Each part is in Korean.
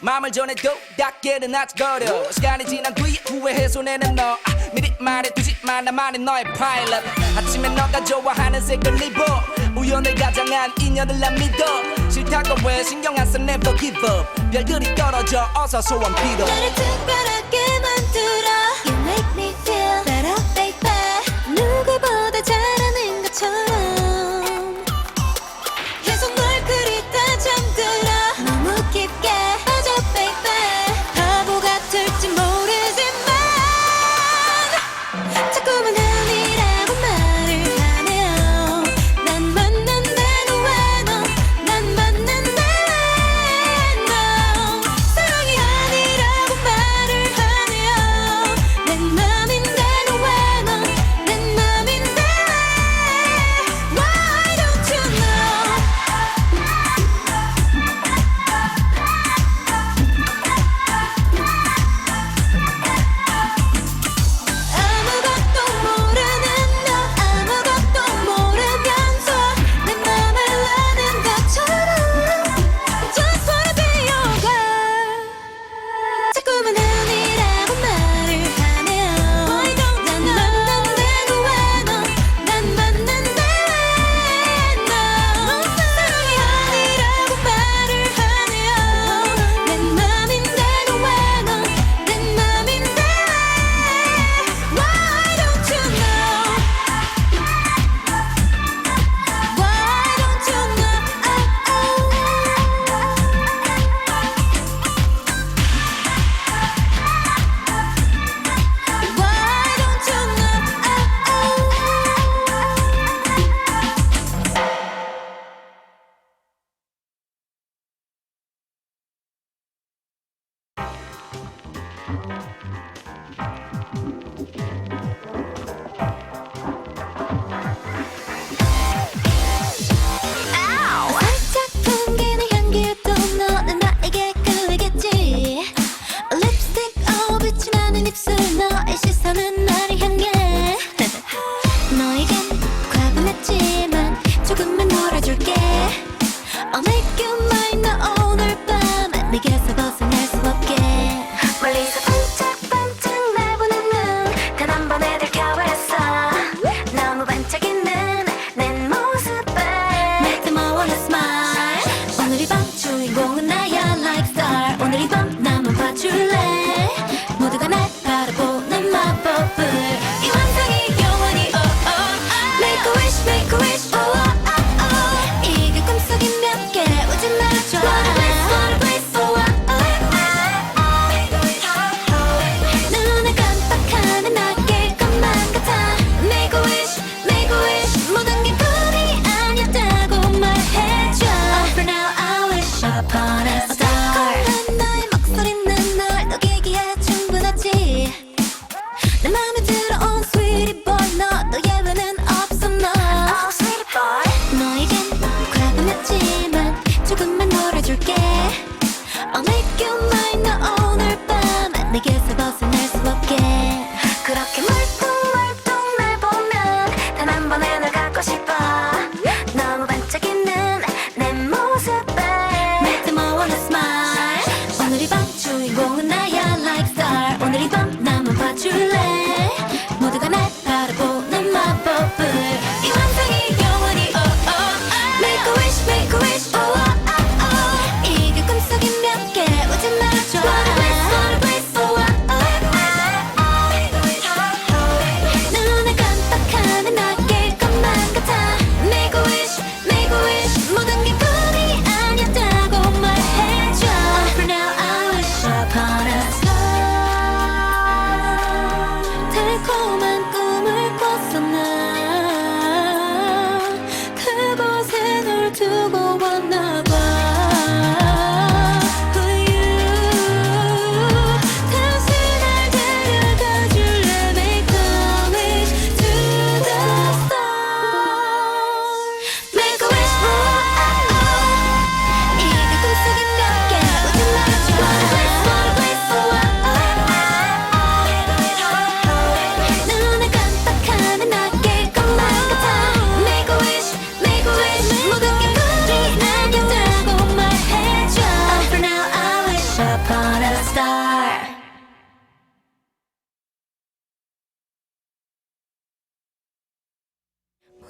마음을 전해도 닿기는 아직 거려. 시간이 지난 뒤에 후회해 손에는 너. 아, 미리 말해두지 마. 나만의 너의 파일럿. 아침에 너가 좋아하는 색을 입어. 우연을 가장한 인연을 난 믿어. 싫다고 왜 신경 안 써? Never give up. 별들이 떨어져. 어서 소원 빌어. 나를 특별하게 만들어. You make me feel better baby. 누구보다 잘하는 것처럼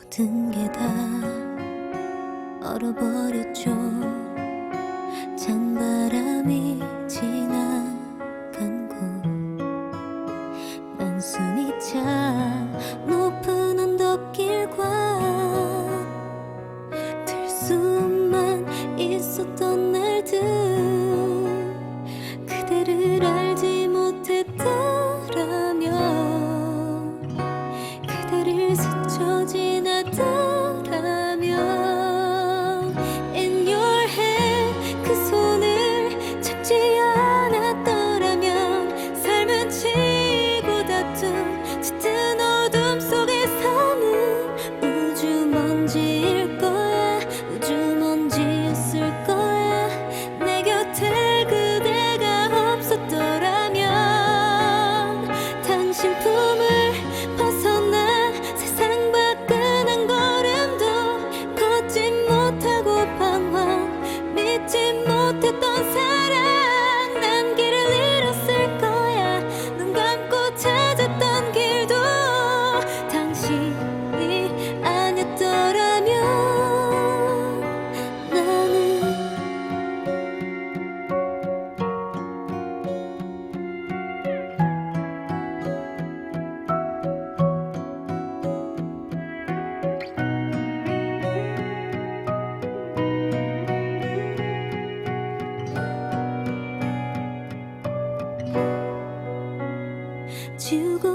모든 게 다 얼어버렸죠. 찬바람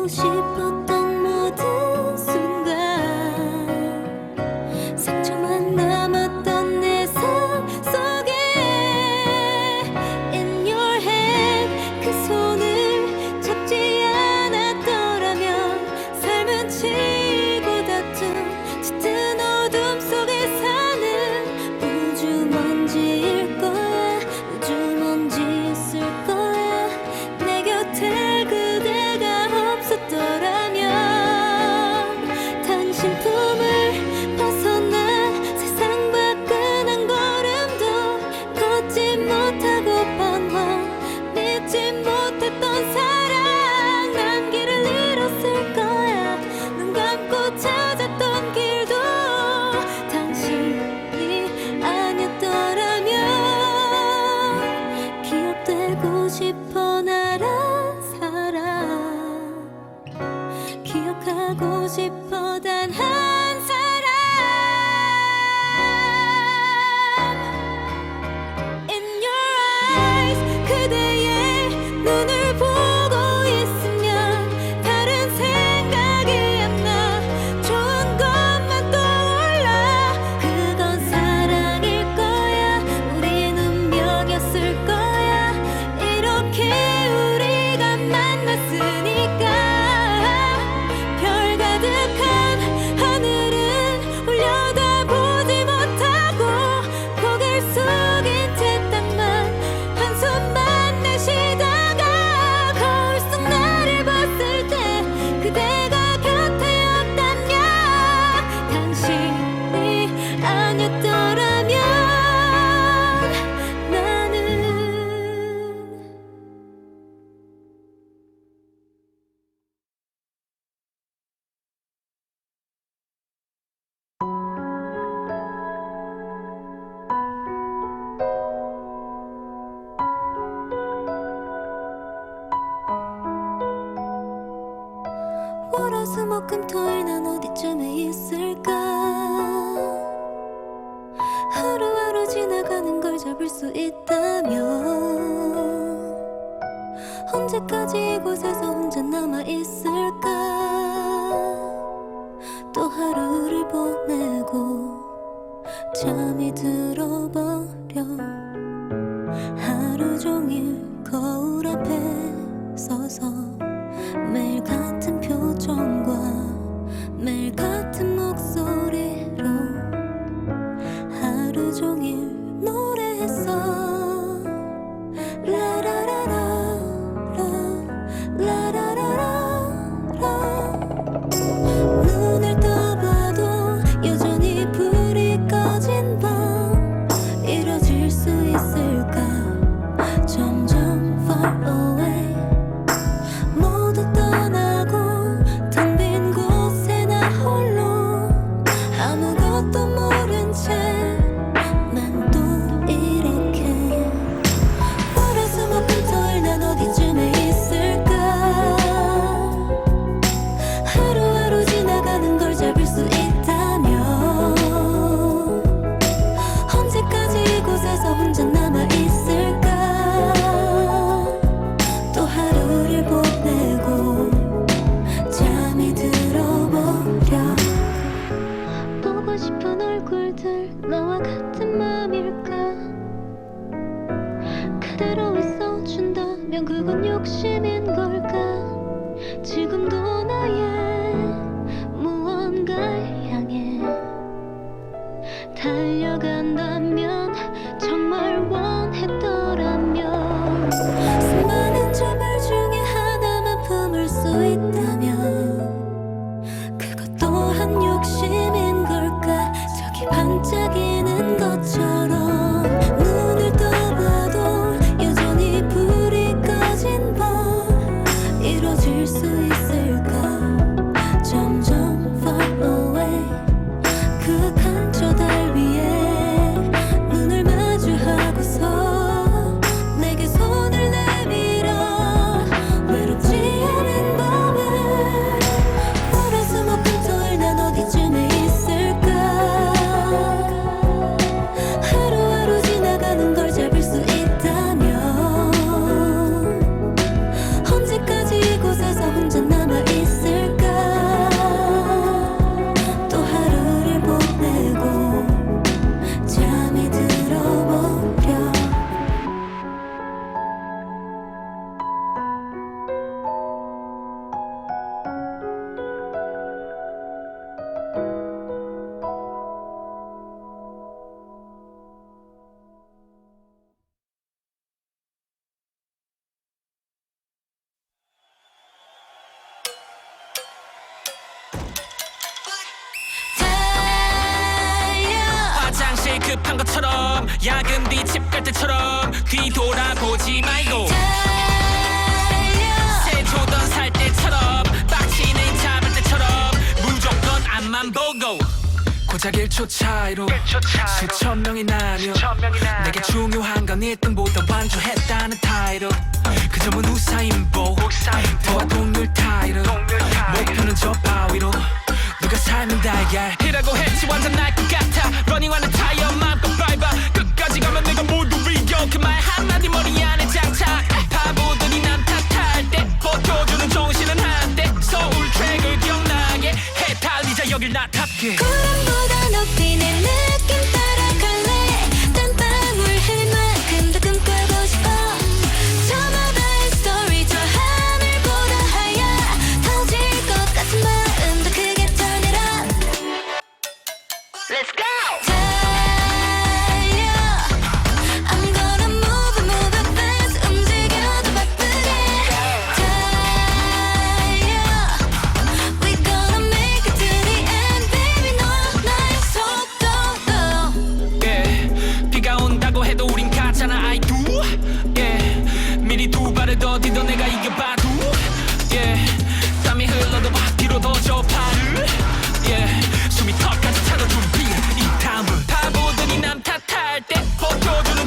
people 사람. 월화수 목금토일 난 어디쯤에 있을까? 하루하루 지나가는 걸 잡을 수 있다면 언제까지 이곳에서 혼자 남아 있을까? 그대로 있어준다면 그건 욕심이 급한 것처럼 야근 뒤 집 갈 때처럼 뒤돌아보지 말고 새 조던 살 때처럼 빡치는 잡을 때처럼 무조건 앞만 보고 고작 1초 차이로 수천 명이 나뉘어 내게 중요한 건 1등보다 완주했다는 타이로 그 점은 우사인보 우사인보. 동률 타이로 목표는 저 바위로 누가 삶은 달걀이라고 했지 완전 날것 같아. 러닝 완은 타이어 마음껏 밟아 끝까지 가면 내가 모두 이겨 그 말 한마디 머리 안에 장착. 바보들이 난 탓할 때 버텨주는 정신은 한때. 서울 트랙을 기억나게 해 달리자 여길 나 탑게.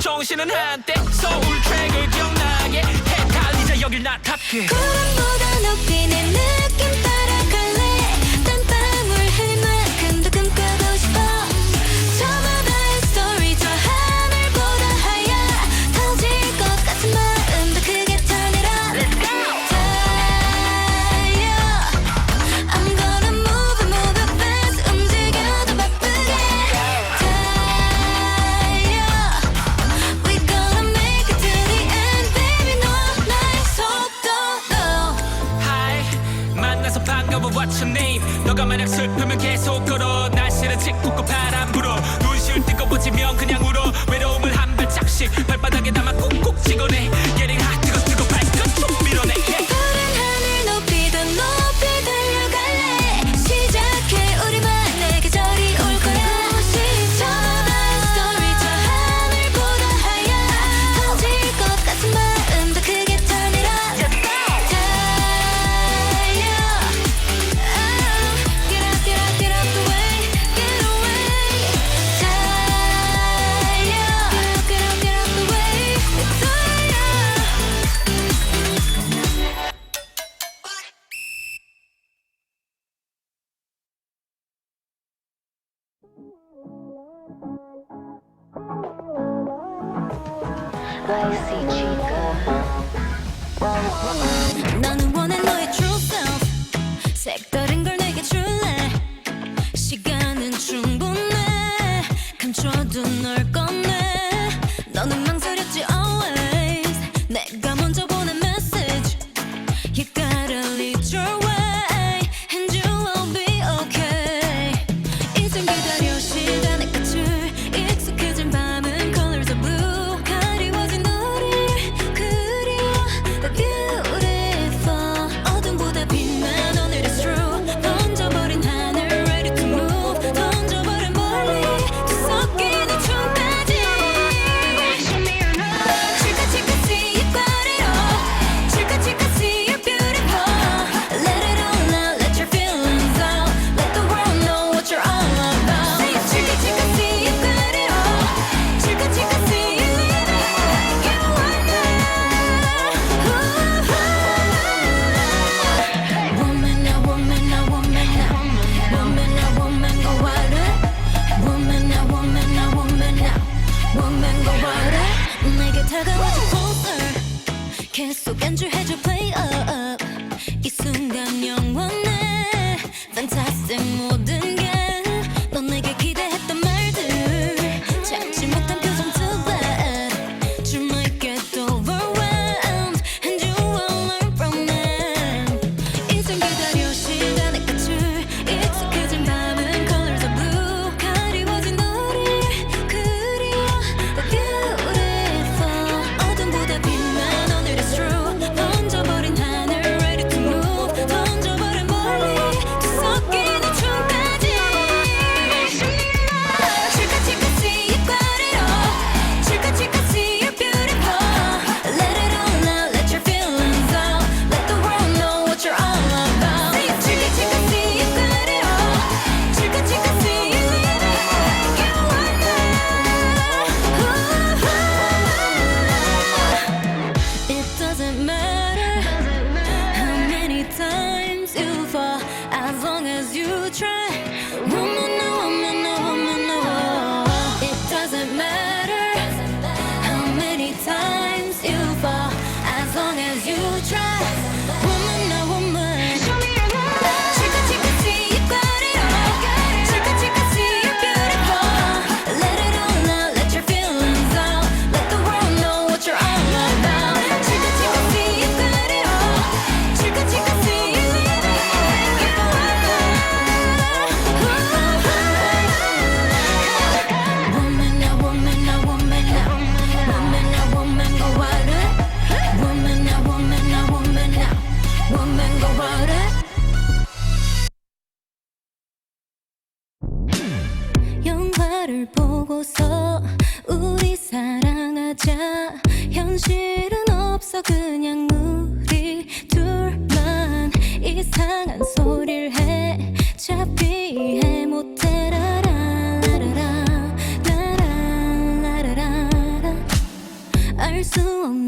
정신은 한때 서울 트랙을 기억나게 해 달리자 여길 나타게 구름보다 높이 내 느낌. your head 이상한 소리를 해. 잡히 해. 못해 라라 라라라 라라 라라라. 알수 없는